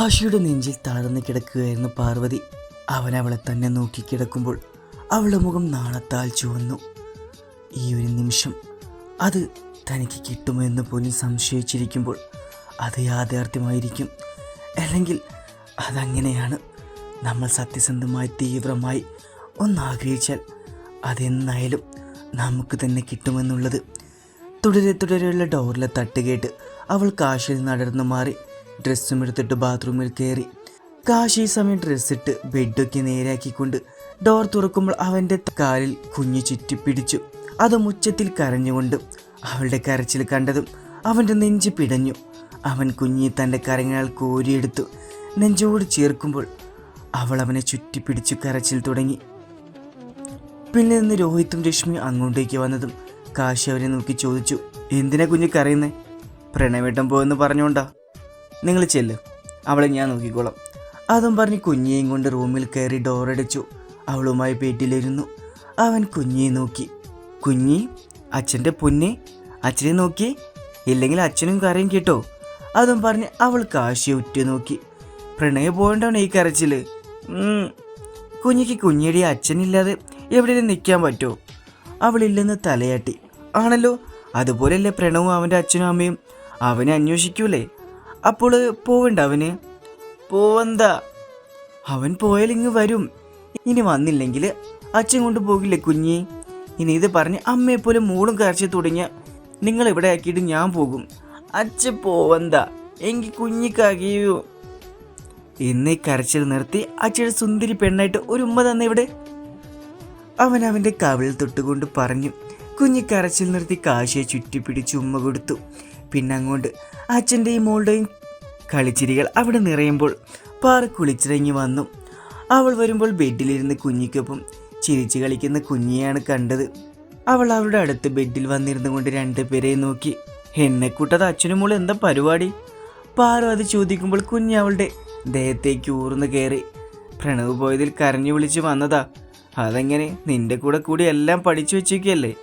കാശിയുടെ നെഞ്ചിൽ തളർന്നു കിടക്കുകയായിരുന്നു പാർവതി. അവൻ അവളെ തന്നെ നോക്കി കിടക്കുമ്പോൾ അവളുടെ മുഖം നാണത്താൽ ചുവന്നു. ഈ ഒരു നിമിഷം അത് തനിക്ക് കിട്ടുമോ എന്ന് പോലും സംശയിച്ചിരിക്കുമ്പോൾ അത് യാഥാർത്ഥ്യമായിരിക്കും. അല്ലെങ്കിൽ അതങ്ങനെയാണ് നമ്മൾ സത്യസന്ധമായി തീവ്രമായി ഒന്നാഗ്രഹിച്ചാൽ അതെന്നായാലും നമുക്ക് തന്നെ കിട്ടുമെന്നുള്ളത്. തുടരെ തുടരെയുള്ള ഡോറിലെ തട്ട് കേട്ട് അവൾ കാശിൽ നടന്നു മാറി ഡ്രസ്സും എടുത്തിട്ട് ബാത്റൂമിൽ കയറി. കാശി സമയം ഡ്രസ്സിട്ട് ബെഡൊക്കെ നേരാക്കിക്കൊണ്ട് ഡോർ തുറക്കുമ്പോൾ അവന്റെ കാലിൽ കുഞ്ഞു ചുറ്റിപ്പിടിച്ചു അത് മുച്ചത്തിൽ കരഞ്ഞുകൊണ്ട് അവളുടെ കരച്ചിൽ കണ്ടതും അവന്റെ നെഞ്ച് പിടഞ്ഞു. അവൻ കുഞ്ഞി തന്റെ കരങ്ങളാൽ കോരിയെടുത്തു. നെഞ്ചോട് ചേർക്കുമ്പോൾ അവൾ അവനെ ചുറ്റിപ്പിടിച്ചു കരച്ചിൽ തുടങ്ങി. പിന്നെ നിന്ന് രോഹിത്തും രശ്മി അങ്ങോട്ടേക്ക് വന്നതും കാശി അവരെ നോക്കി ചോദിച്ചു എന്തിനാ കുഞ്ഞ് കരയുന്നേ? പ്രണവേട്ടം പോയെന്ന് പറഞ്ഞോണ്ടാ നിങ്ങൾ ചെല്ല്. അവളെ ഞാൻ നോക്കിക്കോളാം. അതും പറഞ്ഞ് കുഞ്ഞിയെയും കൊണ്ട് റൂമിൽ കയറി ഡോറടിച്ചു അവളുമായി പേറ്റിലിരുന്നു അവൻ കുഞ്ഞിയെ നോക്കി. കുഞ്ഞി അച്ഛന്റെ പൊന്നെ അച്ഛനെ നോക്കി. ഇല്ലെങ്കിൽ അച്ഛനും കരയും കേട്ടോ. അതും പറഞ്ഞ് അവൾ കാശിയെ ഉറ്റു നോക്കി. പ്രണയ പോകണ്ടാണ് ഈ കരച്ചിൽ. കുഞ്ഞിക്ക് കുഞ്ഞിയുടെ അച്ഛനില്ലാതെ എവിടെയും നിൽക്കാൻ പറ്റുമോ? അവളില്ലെന്ന് തലയാട്ടി. ആണല്ലോ അതുപോലെയല്ലേ പ്രണവും അവന്റെ അച്ഛനും അമ്മയും? അവനെ അന്വേഷിക്കൂലേ? അപ്പോൾ പോവണ്ട അവന്? പോവന്ത? അവൻ പോയാൽ ഇങ്ങ് വരും. ഇനി വന്നില്ലെങ്കിൽ അച്ഛൻ കൊണ്ട് പോകില്ലേ കുഞ്ഞി? ഇനി ഇത് പറഞ്ഞ് അമ്മയെപ്പോലെ മൂളും കരച്ചു തുടങ്ങിയ നിങ്ങൾ ഇവിടെ ആക്കിയിട്ട് ഞാൻ പോകും. അച്ഛൻ പോവന്ത? എങ്കിൽ കുഞ്ഞിക്കകയൂ എന്നീ കരച്ചിൽ നിർത്തി അച്ഛയുടെ സുന്ദരി പെണ്ണായിട്ട് ഒരു ഉമ്മ തന്നെ ഇവിടെ. അവൻ അവന്റെ കവിളിൽ തൊട്ടുകൊണ്ട് പറഞ്ഞു കുഞ്ഞി കരച്ചിൽ നിർത്തി കാശിയെ ചുറ്റിപ്പിടിച്ച് ഉമ്മ കൊടുത്തു. പിന്നെ അങ്ങോട്ട് അച്ഛന്റെയും മോളുടെയും കളിച്ചിരികൾ അവിടെ നിറയുമ്പോൾ പാറ കുളിച്ചിറങ്ങി വന്നു. അവൾ വരുമ്പോൾ ബെഡിലിരുന്ന് കുഞ്ഞിക്കൊപ്പം ചിരിച്ചു കളിക്കുന്ന കുഞ്ഞിയാണ് കണ്ടത്. അവൾ അവളുടെ അടുത്ത് ബെഡിൽ വന്നിരുന്നു കൊണ്ട് രണ്ടുപേരെ നോക്കി. എന്നെ കൂട്ടത് അച്ഛനും മോളും എന്താ പരിപാടി? പാറു അത് ചോദിക്കുമ്പോൾ കുഞ്ഞ് അവളുടെ ദേഹത്തേക്ക് ഊർന്നു കയറി. പ്രണവ് പോയതിൽ കരഞ്ഞു വിളിച്ച് വന്നതാ. അതെങ്ങനെ? നിന്റെ കൂടെ കൂടി എല്ലാം പഠിച്ചു വെച്ചേക്കല്ലേ?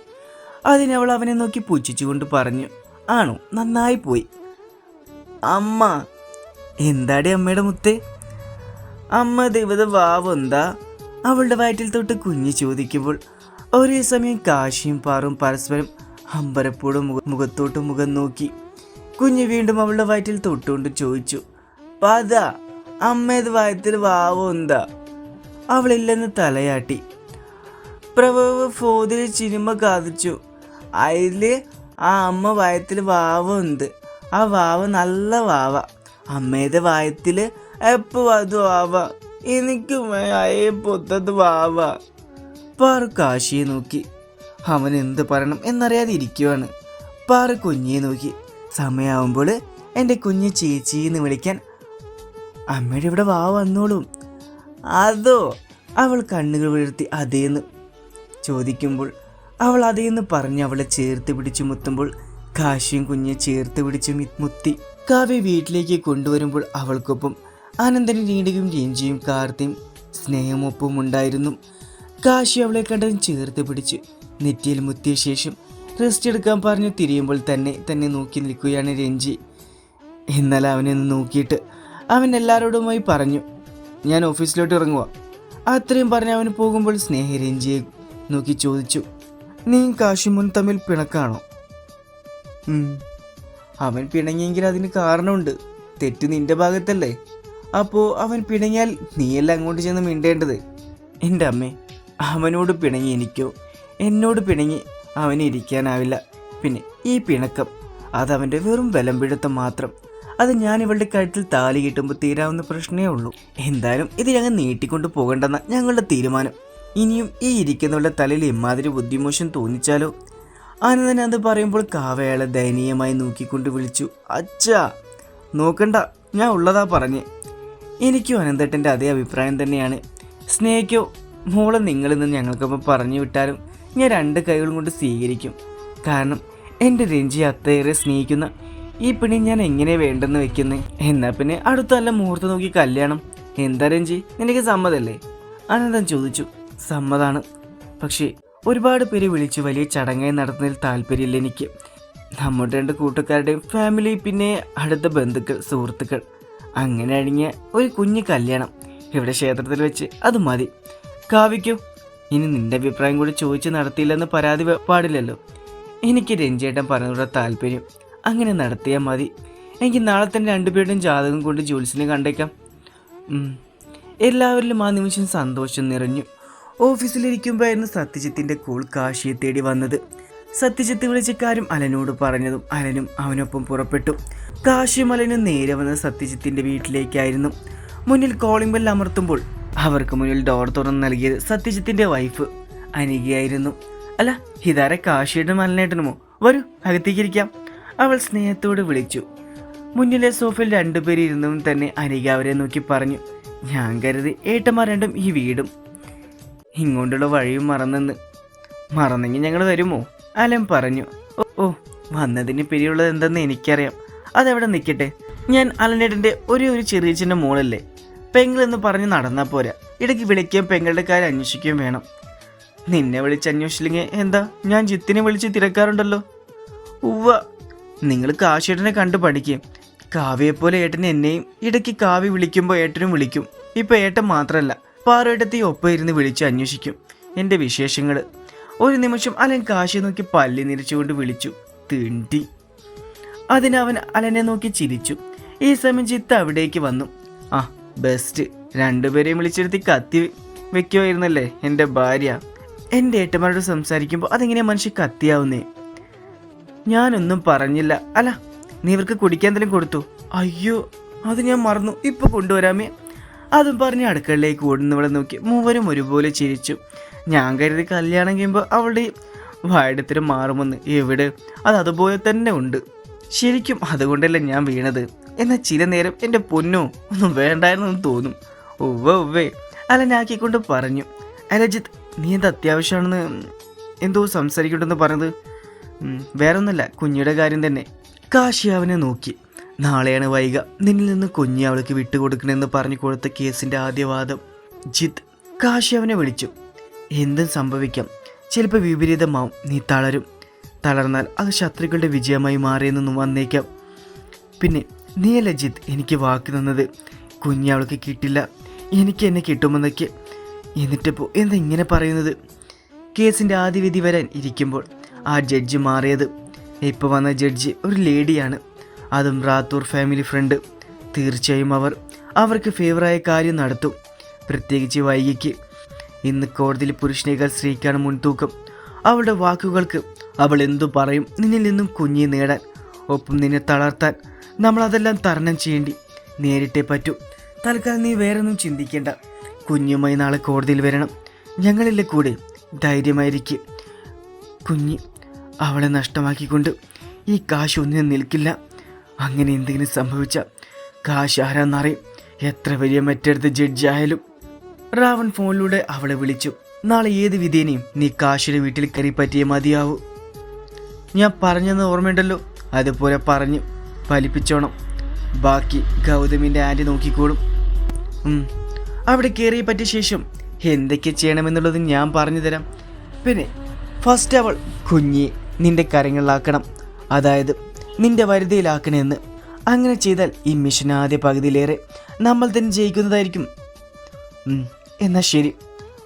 അതിനവൾ അവനെ നോക്കി പുച്ഛിച്ചുകൊണ്ട് പറഞ്ഞു. ആണോ. നന്നായി പോയി. അമ്മ എന്താടി അമ്മയുടെ മുത്തേ? അമ്മ ദൈവത വാവെന്താ അവളുടെ വയറ്റിൽ തൊട്ട് കുഞ്ഞ് ചോദിക്കുമ്പോൾ ഒരേ സമയം കാശിയും പാറും പരസ്പരം അമ്പരപ്പോടും മുഖ മുഖത്തോട്ട് മുഖം നോക്കി. കുഞ്ഞ് വീണ്ടും അവളുടെ വയറ്റിൽ തൊട്ടുകൊണ്ട് ചോദിച്ചു പത അമ്മേത് വയറ്റിൽ വാവോ എന്താ അവളില്ലെന്ന് തലയാട്ടി. പ്രഭവ് ഫോതിൽ ചിനിമ കാതിച്ചു. അതിൽ ആ അമ്മ വയത്തിൽ വാവ ഉണ്ട്. ആ വാവ നല്ല വാവ. അമ്മയുടെ വയത്തിൽ എപ്പോ അത് വാവ? എനിക്ക് പൊത്തത് വാവ. പാറു കാശിയെ നോക്കി. അവൻ എന്ത് പറയണം എന്നറിയാതെ ഇരിക്കുവാണ് പാറു കുഞ്ഞിയെ നോക്കി. സമയാവുമ്പോൾ എന്റെ കുഞ്ഞ് ചേച്ചി എന്ന് വിളിക്കാൻ അമ്മയുടെ ഇവിടെ വാവ വന്നോളും. അതോ അവൾ കണ്ണുകൾ വീഴ്ത്തി അതേന്ന് ചോദിക്കുമ്പോൾ അവൾ അതേന്ന് പറഞ്ഞ് അവളെ ചേർത്ത് പിടിച്ചു മുത്തുമ്പോൾ കാശിയും കുഞ്ഞെ ചേർത്ത് പിടിച്ചു മുത്തി. കാവ്യ വീട്ടിലേക്ക് കൊണ്ടുവരുമ്പോൾ അവൾക്കൊപ്പം അനന്തനും രീണ്ടിയും രഞ്ജിയും കാർത്തിയും സ്നേഹമൊപ്പം ഉണ്ടായിരുന്നു. കാശി അവളെ കണ്ടതും ചേർത്ത് പിടിച്ച് നെറ്റിയിൽ മുത്തിയ ശേഷം റെസ്റ്റ് എടുക്കാൻ പറഞ്ഞു തിരിയുമ്പോൾ തന്നെ തന്നെ നോക്കി നിൽക്കുകയാണ് രഞ്ജി. എന്നാൽ അവനെ നോക്കിയിട്ട് അവൻ എല്ലാവരോടുമായി പറഞ്ഞു ഞാൻ ഓഫീസിലോട്ട് ഇറങ്ങുക അത്രയും പറഞ്ഞ് അവന് പോകുമ്പോൾ സ്നേഹ രഞ്ജിയെ നോക്കി ചോദിച്ചു നീ കാശിമുൻ തമ്മിൽ പിണക്കാണോ? അവൻ പിണങ്ങിയെങ്കിൽ അതിന് കാരണമുണ്ട്. തെറ്റ് നിന്റെ ഭാഗത്തല്ലേ. അപ്പോ അവൻ പിണങ്ങിയാൽ നീയല്ല അങ്ങോട്ട് ചെന്ന് മിണ്ടേണ്ടത്? എന്റെ അമ്മേ അവനോട് പിണങ്ങി എനിക്കോ? എന്നോട് പിണങ്ങി അവന് ഇരിക്കാനാവില്ല. പിന്നെ ഈ പിണക്കം അതവന്റെ വെറും ബലം പിടുത്തം മാത്രം. അത് ഞാൻ ഇവളുടെ കഴുത്തിൽ താലി കിട്ടുമ്പോൾ തീരാവുന്ന പ്രശ്നമേ ഉള്ളൂ. എന്തായാലും ഇത് ഞങ്ങൾ നീട്ടിക്കൊണ്ട് പോകണ്ടെന്ന ഞങ്ങളുടെ തീരുമാനം. ഇനിയും ഈ ഇരിക്കുന്നവളുടെ തലയിൽ ഇമാതിരി ബുദ്ധിമോശം തോന്നിച്ചാലോ? ആനന്ദൻ അത് പറയുമ്പോൾ കാവയാളെ ദയനീയമായി നോക്കിക്കൊണ്ട് വിളിച്ചു അച്ഛാ നോക്കണ്ട ഞാൻ ഉള്ളതാ പറഞ്ഞ്. എനിക്കും അനന്തേട്ടന്റെ അതേ അഭിപ്രായം തന്നെയാണ്. സ്നേഹിക്കോ മോളെ നിങ്ങളിൽ നിന്ന് ഞങ്ങൾക്കൊപ്പം പറഞ്ഞു വിട്ടാലും ഞാൻ രണ്ട് കൈകളും കൊണ്ട് സ്വീകരിക്കും. കാരണം എന്റെ രഞ്ജി അത്രയേറെ സ്നേഹിക്കുന്ന ഈ പിണി ഞാൻ എങ്ങനെ വേണ്ടെന്ന് വെക്കുന്നത് എന്നാൽ പിന്നെ അടുത്ത നല്ല മുഹൂർത്തം നോക്കി കല്യാണം. എന്താ രഞ്ജി നിനക്ക് സമ്മതല്ലേ? അനന്തൻ ചോദിച്ചു. സമ്മതാണ്. പക്ഷേ ഒരുപാട് പേര് വിളിച്ച് വലിയ ചടങ്ങായി നടത്തുന്നതിൽ താല്പര്യമില്ല എനിക്ക്. നമ്മുടെ രണ്ട് കൂട്ടുകാരുടെയും ഫാമിലി പിന്നെ അടുത്ത ബന്ധുക്കൾ സുഹൃത്തുക്കൾ. അങ്ങനെ അഴിഞ്ഞ ഒരു കുഞ്ഞു കല്യാണം ഇവിടെ ക്ഷേത്രത്തിൽ വെച്ച്. അത് മതി. കാവിക്കോ ഇനി നിന്റെ അഭിപ്രായം കൂടി ചോദിച്ച് നടത്തിയില്ലെന്ന് പരാതി പാടില്ലല്ലോ. എനിക്ക് രഞ്ജേട്ടൻ പറഞ്ഞതോടെ താല്പര്യം. അങ്ങനെ നടത്തിയാൽ മതി. എനിക്ക് നാളെ തന്നെ രണ്ടുപേരുടെയും ജാതകം കൊണ്ട് ജോലിസിനെ കണ്ടേക്കാം. എല്ലാവരിലും ആ നിമിഷം സന്തോഷം നിറഞ്ഞു. ഓഫീസിലിരിക്കുമ്പോഴായിരുന്നു സത്യജിത്തിന്റെ കൂൾ കാശിയെ തേടി വന്നത്. സത്യജിത്ത് വിളിച്ച കാര്യം അലനോട് പറഞ്ഞതും അലനും അവനൊപ്പം പുറപ്പെട്ടു. കാശിയും അലനും നേരെ വന്ന സത്യജിത്തിന്റെ വീട്ടിലേക്കായിരുന്നു. മുന്നിൽ കോളിംഗ് ബെൽ അമർത്തുമ്പോൾ അവർക്ക് മുന്നിൽ ഡോർ തുറന്ന് നൽകിയത് സത്യജിത്തിന്റെ വൈഫ് അനികയായിരുന്നു. അല്ല ഇതാരെ കാശിയുടെ മലനേട്ടനുമോ വരൂ അകത്തേക്കിരിക്കാം. അവൾ സ്നേഹത്തോട് വിളിച്ചു. മുന്നിലെ സോഫയിൽ രണ്ടുപേരും ഇരുന്നും തന്നെ അനിക അവരെ നോക്കി പറഞ്ഞു. ഞാൻ കരുതി ഏട്ടന്മാർ രണ്ടും ഈ വീടും ഇങ്ങോട്ടുള്ള വഴിയും മറന്നെന്ന്. മറന്നെങ്കിൽ ഞങ്ങൾ വരുമോ? അലൻ പറഞ്ഞു. ഓ ഓ വന്നതിന് പിരിയുള്ളത് എന്തെന്ന് എനിക്കറിയാം. അതെവിടെ നിൽക്കട്ടെ ഞാൻ അലനേട്ടന്റെ ഒരേ ഒരു ചെറിയച്ഛന്റെ മോളല്ലേ? പെങ്ങളെന്ന് പറഞ്ഞ് നടന്നാൽ പോരാ. ഇടയ്ക്ക് വിളിക്കുകയും പെങ്ങളുടെ കാര്യം അന്വേഷിക്കുകയും വേണം. നിന്നെ വിളിച്ച് അന്വേഷിച്ചില്ലെങ്കിൽ എന്താ? ഞാൻ ജിത്തിനെ വിളിച്ച് തിരക്കാറുണ്ടല്ലോ. ഉവ്വ നിങ്ങൾ കാശേട്ടനെ കണ്ടു പഠിക്കും. കാവ്യയെപ്പോലെ ഏട്ടൻ എന്നെയും ഇടയ്ക്ക് കാവ്യ വിളിക്കുമ്പോൾ ഏട്ടനും വിളിക്കും. ഇപ്പോൾ ഏട്ടൻ മാത്രമല്ല പാറേട്ടത്തെ ഒപ്പം ഇരുന്ന് വിളിച്ച് അന്വേഷിക്കും എന്റെ വിശേഷങ്ങൾ ഒരു നിമിഷം അലൻ കാശി നോക്കി പല്ലി നിരച്ചുകൊണ്ട് വിളിച്ചു. തീണ്ടി. അതിനവൻ അലനെ നോക്കി ചിരിച്ചു. ഈ സമയം ചിത്ത അവിടേക്ക് വന്നു. ആ ബെസ്റ്റ്. രണ്ടുപേരെയും വിളിച്ചെടുത്തി കത്തി വെക്കുമായിരുന്നല്ലേ എന്റെ ഭാര്യ. എന്റെ ഏട്ടന്മാരോട് സംസാരിക്കുമ്പോൾ അതെങ്ങനെ മനുഷ്യ കത്തിയാവുന്നേ. ഞാനൊന്നും പറഞ്ഞില്ല. അല്ല നീ ഇവർക്ക് കുടിക്കാൻ എന്തെങ്കിലും കൊടുത്തു? അയ്യോ അത് ഞാൻ മറന്നു. ഇപ്പൊ കൊണ്ടുവരാമേ. അതും പറഞ്ഞ് അടുക്കളയിലേക്ക് ഓടുന്നവളെ നോക്കി മൂവരും ഒരുപോലെ ചിരിച്ചു. ഞാൻ കരുതി കല്യാണം കഴിയുമ്പോൾ അവളുടെ വായിടത്തിന് മാറുമെന്ന്. എവിടെ? അത് അതുപോലെ തന്നെ ഉണ്ട്. ശരിക്കും അതുകൊണ്ടല്ല ഞാൻ വീണത്. എന്നാൽ ചില നേരം എന്റെ പൊന്നോ ഒന്നും വേണ്ടായിരുന്നു തോന്നും. ഉവ്വ ഉവ്വേ. അലനാക്കിക്കൊണ്ട് പറഞ്ഞു. അലജിത്ത് നീ എന്ത് അത്യാവശ്യമാണെന്ന് എന്തോ സംസാരിക്കണ്ടെന്ന് പറഞ്ഞത്? വേറൊന്നല്ല കുഞ്ഞിയുടെ കാര്യം തന്നെ. കാശി അവനെ നോക്കി. നാളെയാണ് വൈക. നിന്നിൽ നിന്ന് കുഞ്ഞി അവൾക്ക് വിട്ടുകൊടുക്കണമെന്ന് പറഞ്ഞു കൊടുത്ത കേസിന്റെ ആദ്യവാദം ജിത്ത് കാശി അവനെ വിളിച്ചു. എന്തും സംഭവിക്കാം. ചിലപ്പോൾ വിപരീതമാവും. നീ തളരും. തളർന്നാൽ അത് ശത്രുക്കളുടെ വിജയമായി മാറിയെന്നൊന്നും വന്നേക്കാം. പിന്നെ നീയല്ല ജിത്ത് എനിക്ക് വാക്ക് തന്നത്? കുഞ്ഞി അവൾക്ക് കിട്ടില്ല. എനിക്ക് എന്നെ കിട്ടുമെന്നൊക്കെ. എന്നിട്ടിപ്പോൾ എന്താ ഇങ്ങനെ പറയുന്നത്? കേസിന്റെ ആദ്യ വിധി വരാൻ ഇരിക്കുമ്പോൾ ആ ജഡ്ജി മാറിയത്. ഇപ്പോൾ വന്ന ജഡ്ജി ഒരു ലേഡിയാണ്. അതും റാത്തൂർ ഫാമിലി ഫ്രണ്ട്. തീർച്ചയായും അവർ അവർക്ക് ഫേവറായ കാര്യം നടത്തും. പ്രത്യേകിച്ച് വൈകിക്ക്. ഇന്ന് കോടതിയിൽ പുരുഷനേക്കാൾ സ്ത്രീക്കാണ് മുൻതൂക്കം. അവളുടെ വാക്കുകൾക്ക് അവൾ എന്തു പറയും? നിന്നിൽ നിന്നും കുഞ്ഞി നേടാൻ ഒപ്പം നിന്നെ തളർത്താൻ നമ്മൾ അതെല്ലാം തരണം ചെയ്യേണ്ടി നേരിട്ടേ പറ്റൂ. തൽക്കാലം നീ വേറൊന്നും ചിന്തിക്കേണ്ട. കുഞ്ഞുമായി നാളെ കോടതിയിൽ വരണം. ഞങ്ങളിലെ കൂടെ ധൈര്യമായിരിക്കും. കുഞ്ഞ് അവളെ നഷ്ടമാക്കിക്കൊണ്ട് ഈ കാശ് ഒന്നിനും നിൽക്കില്ല. അങ്ങനെ എന്തെങ്കിലും സംഭവിച്ച കാശ് ആരാന്നറിയും. എത്ര വലിയ മറ്റെടുത്ത് ജഡ്ജായാലും റാവൺ ഫോണിലൂടെ അവളെ വിളിച്ചു. നാളെ ഏത് വിധേനയും നീ കാശിയുടെ വീട്ടിൽ കയറി പറ്റിയേ മതിയാവൂ. ഞാൻ പറഞ്ഞെന്ന് ഓർമ്മയുണ്ടല്ലോ. അതുപോലെ പറഞ്ഞു. ഫലിപ്പിച്ചോണം. ബാക്കി ഗൗതമിന്റെ ആന്റി നോക്കിക്കോളും. അവിടെ കയറി പറ്റിയ ശേഷം എന്തൊക്കെ ചെയ്യണമെന്നുള്ളത് ഞാൻ പറഞ്ഞു തരാം. പിന്നെ ഫസ്റ്റ് അവൾ കുഞ്ഞി നിന്റെ കരങ്ങളിലാക്കണം. അതായത് നിന്റെ വരുതിയിലാക്കണമെന്ന് അങ്ങനെ ചെയ്താൽ ഈ മിഷൻ ആദ്യ പകുതിയിലേറെ നമ്മൾ തന്നെ ജയിക്കുന്നതായിരിക്കും. എന്നാൽ ശരി.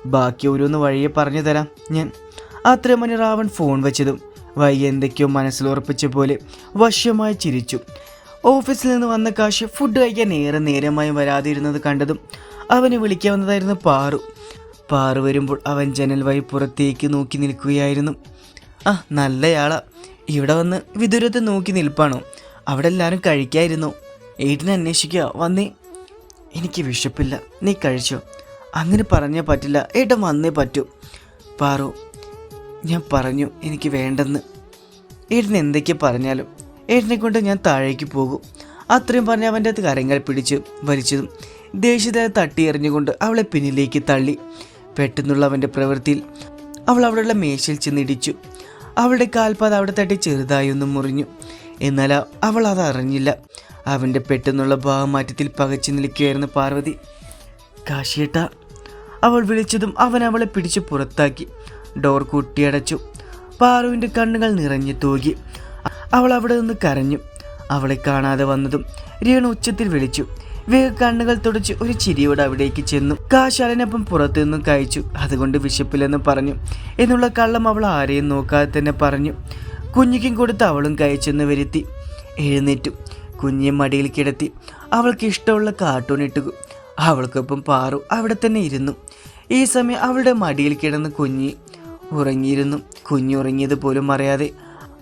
ബാക്കി ഓരോന്ന് വഴിയെ പറഞ്ഞു തരാം ഞാൻ. അത്ര മണി റാവൺ ഫോൺ വെച്ചതും വൈകി എന്തൊക്കെയോ മനസ്സിൽ ഉറപ്പിച്ച പോലെ വശ്യമായി ചിരിച്ചു. ഓഫീസിൽ നിന്ന് വന്ന കാശ് ഫുഡ് കഴിക്കാൻ ഏറെ നേരമായി വരാതിരുന്നത് കണ്ടതും അവനെ വിളിക്കാവുന്നതായിരുന്നു പാറു. പാറു വരുമ്പോൾ അവൻ ജനൽ വഴി പുറത്തേക്ക് നോക്കി നിൽക്കുകയായിരുന്നു. ആ നല്ലയാളാ. ഇവിടെ വന്ന് വിദൂരത്ത് നോക്കി നിൽപ്പാണ്. അവിടെ എല്ലാവരും കഴിക്കായിരുന്നു. ഏട്ടിനെ അന്വേഷിക്കുക വന്നേ. എനിക്ക് വിശപ്പില്ല നീ കഴിച്ചോ. അങ്ങനെ പറഞ്ഞാൽ പറ്റില്ല ഏട്ടൻ വന്നേ പറ്റൂ. പാറു ഞാൻ പറഞ്ഞു എനിക്ക് വേണ്ടെന്ന്. ഏട്ടൻ എന്തൊക്കെ പറഞ്ഞാലും ഏട്ടനെ കൊണ്ട് ഞാൻ താഴേക്ക് പോകും. അത്രയും പറഞ്ഞ് അവന്റെ അത് കരങ്ങൾ പിടിച്ച് വലിച്ചതും ദേഷ്യത തട്ടി എറിഞ്ഞുകൊണ്ട് അവളെ പിന്നിലേക്ക് തള്ളി. പെട്ടെന്നുള്ള അവന്റെ പ്രവൃത്തിയിൽ അവൾ അവിടെയുള്ള മേശയിൽ ചെന്നിടിച്ചു. അവളുടെ കാൽപാത അവിടെ തട്ടി ചെറുതായി ഒന്ന് മുറിഞ്ഞു. എന്നാൽ അവൾ അത് അറിഞ്ഞില്ല. അവന്റെ പെട്ടെന്നുള്ള ഭാവമാറ്റത്തിൽ പകച്ചു നിൽക്കുകയായിരുന്നു പാർവതി. കാശിയേട്ട അവൾ വിളിച്ചതും അവൻ അവളെ പിടിച്ച് പുറത്താക്കി. ഡോർ കൂട്ടിയടച്ചു. പാറുവിന്റെ കണ്ണുകൾ നിറഞ്ഞു തൂകി. അവൾ അവിടെ നിന്ന് കരഞ്ഞു. അവളെ കാണാതെ വന്നതും രേണു ഉച്ചത്തിൽ വിളിച്ചു. വേഗം കണ്ണുകൾ തുടച്ച് ഒരു ചിരിയോടെ അവിടേക്ക് ചെന്നു. കാശാലിനൊപ്പം പുറത്തു നിന്നും കഴിച്ചു. അതുകൊണ്ട് വിശപ്പില്ലെന്ന് പറഞ്ഞു. എന്നുള്ള കള്ളം അവൾ ആരെയും നോക്കാതെ തന്നെ പറഞ്ഞു. കുഞ്ഞിക്കും കൊടുത്ത് അവളും കഴിച്ചെന്ന് വരുത്തി. എഴുന്നേറ്റു. കുഞ്ഞിയെ മടിയിൽ കിടത്തി. അവൾക്ക് ഇഷ്ടമുള്ള കാർട്ടൂൺ ഇട്ടു. അവൾക്കൊപ്പം പാറു അവിടെ തന്നെ ഇരുന്നു. ഈ സമയം അവളുടെ മടിയിൽ കിടന്ന് കുഞ്ഞി ഉറങ്ങിയിരുന്നു. കുഞ്ഞു ഉറങ്ങിയത് പോലും അറിയാതെ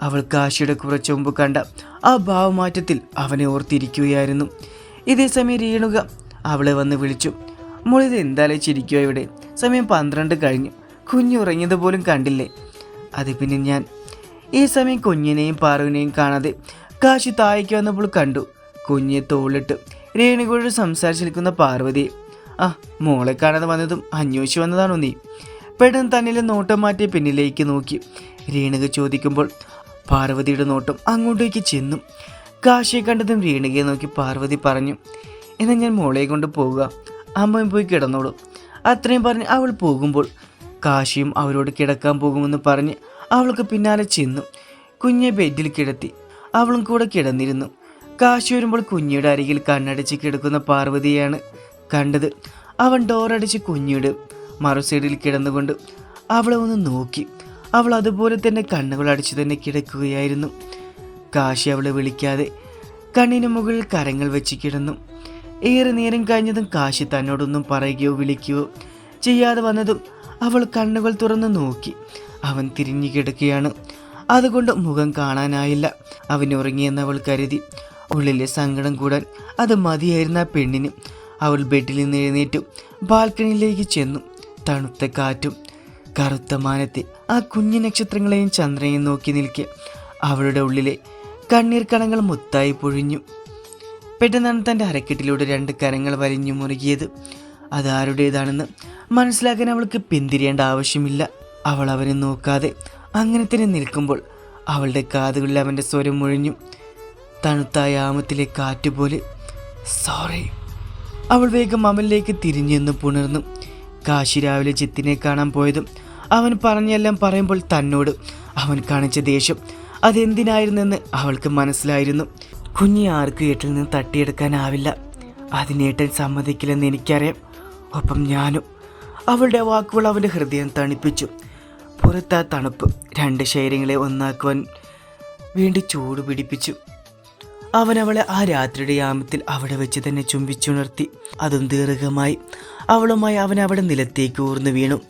അവൾ കാശിയുടെ കുറച്ചു മുമ്പ് കണ്ട ആ ഭാവമാറ്റത്തിൽ അവനെ ഓർത്തിരിക്കുകയായിരുന്നു. ഇതേ സമയം രേണുക അവളെ വന്ന് വിളിച്ചു. മോളിത് എന്തായാലും ചിരിക്കുക ഇവിടെ? സമയം പന്ത്രണ്ട് കഴിഞ്ഞു. കുഞ്ഞു ഉറങ്ങിയത് പോലും കണ്ടില്ലേ? അത് പിന്നെ ഞാൻ. ഈ സമയം കുഞ്ഞിനെയും പാറുവിനെയും കാണാതെ കാശി താഴേക്ക് വന്നപ്പോൾ കണ്ടു. കുഞ്ഞിയെ തോളിട്ട് രേണുകയോട് സംസാരിച്ച് നിൽക്കുന്ന പാർവതിയെ. ആ മോളെ കാണാതെ വന്നതും അന്വേഷിച്ചു വന്നതാണോ നീ? പെട്ടെന്ന് തന്നിലെ നോട്ടം മാറ്റി പിന്നിലേക്ക് നോക്കി. രേണുക ചോദിക്കുമ്പോൾ പാർവതിയുടെ നോട്ടം അങ്ങോട്ടേക്ക് ചെന്നു. കാശിയെ കണ്ടതും രീണികയെ നോക്കി പാർവതി പറഞ്ഞു എന്നാൽ ഞാൻ മോളെ കൊണ്ട് പോവുക. അമ്മയും പോയി കിടന്നോളൂ. അത്രയും പറഞ്ഞ് അവൾ പോകുമ്പോൾ കാശിയും അവരോട് കിടക്കാൻ പോകുമെന്ന് പറഞ്ഞ് അവൾക്ക് പിന്നാലെ ചെന്നു. കുഞ്ഞെ ബെഡിൽ കിടത്തി. അവളും കൂടെ കിടന്നിരുന്നു. കാശി വരുമ്പോൾ കുഞ്ഞിയുടെ അരികിൽ കണ്ണടച്ച് കിടക്കുന്ന പാർവതിയാണ് കണ്ടത്. അവൻ ഡോറടിച്ച് കുഞ്ഞിയുടെ മറു സൈഡിൽ കിടന്നുകൊണ്ട് അവളെ ഒന്ന് നോക്കി. അവൾ അതുപോലെ തന്നെ കണ്ണുകൾ അടിച്ചു തന്നെ കിടക്കുകയായിരുന്നു. കാശി അവളെ വിളിക്കാതെ കണ്ണിന് മുകളിൽ കരങ്ങൾ വെച്ച് കിടന്നു. ഏറെ നേരം കഴിഞ്ഞതും കാശി തന്നോടൊന്നും പറയുകയോ വിളിക്കുകയോ ചെയ്യാതെ വന്നതും അവൾ കണ്ണുകൾ തുറന്ന് നോക്കി. അവൻ തിരിഞ്ഞു കിടക്കുകയാണ്. അതുകൊണ്ട് മുഖം കാണാനായില്ല. അവൻ ഉറങ്ങിയെന്ന് അവൾ കരുതി. ഉള്ളിലെ സങ്കടം കൂടാൻ അത് മതിയായിരുന്ന ആ പെണ്ണിന് അവൾ ബെഡിൽ നിന്ന് എഴുന്നേറ്റു. ബാൽക്കണിയിലേക്ക് ചെന്നു. തണുത്ത കാറ്റും കറുത്ത മാനത്തെ ആ കുഞ്ഞു നക്ഷത്രങ്ങളെയും ചന്ദ്രനെയും നോക്കി നിൽക്കെ. അവളുടെ ഉള്ളിലെ കണ്ണീർ കണങ്ങൾ മുത്തായി പൊഴിഞ്ഞു. പെട്ടെന്നാണ് തന്റെ അരക്കെട്ടിലൂടെ രണ്ട് കരങ്ങൾ വലിഞ്ഞു മുറുകിയത്. അതാരുടേതാണെന്ന് മനസ്സിലാക്കാൻ അവൾക്ക് പിന്തിരിയേണ്ട ആവശ്യമില്ല. അവൾ അവനെ നോക്കാതെ അങ്ങനെ തന്നെ നിൽക്കുമ്പോൾ അവളുടെ കാതുകളിൽ അവന്റെ സ്വരം മുഴിഞ്ഞു തണുത്ത യാമത്തിലെ കാറ്റുപോലെ സോറി അവൾ വേഗം അവനിലേക്ക് തിരിഞ്ഞെന്ന് പുണർന്നു. കാശി രാവിലെ ചിത്തിനെ കാണാൻ പോയതും അവൻ പറഞ്ഞെല്ലാം പറയുമ്പോൾ തന്നോട് അവൻ കാണിച്ച ദേഷ്യം അതെന്തിനായിരുന്നെന്ന് അവൾക്ക് മനസ്സിലായിരുന്നു. കുഞ്ഞി ആർക്കും ഏട്ടിൽ നിന്ന് തട്ടിയെടുക്കാനാവില്ല. അതിനേട്ടൻ സമ്മതിക്കില്ലെന്ന് എനിക്കറിയാം. ഒപ്പം ഞാനും. അവളുടെ വാക്കുകൾ അവന്റെ ഹൃദയം തണുപ്പിച്ചു. പുറത്താ തണുപ്പ്. രണ്ട് ശരീരങ്ങളെ ഒന്നാക്കുവാൻ വേണ്ടി ചൂട് പിടിപ്പിച്ചു. അവൻ അവളെ ആ രാത്രിയുടെ യാമത്തിൽ അവിടെ വെച്ച് തന്നെ ചുംബിച്ചുണർത്തി. അതും ദീർഘമായി. അവളുമായി അവൻ അവിടെ നിലത്തേക്ക് ഊർന്നു വീണു.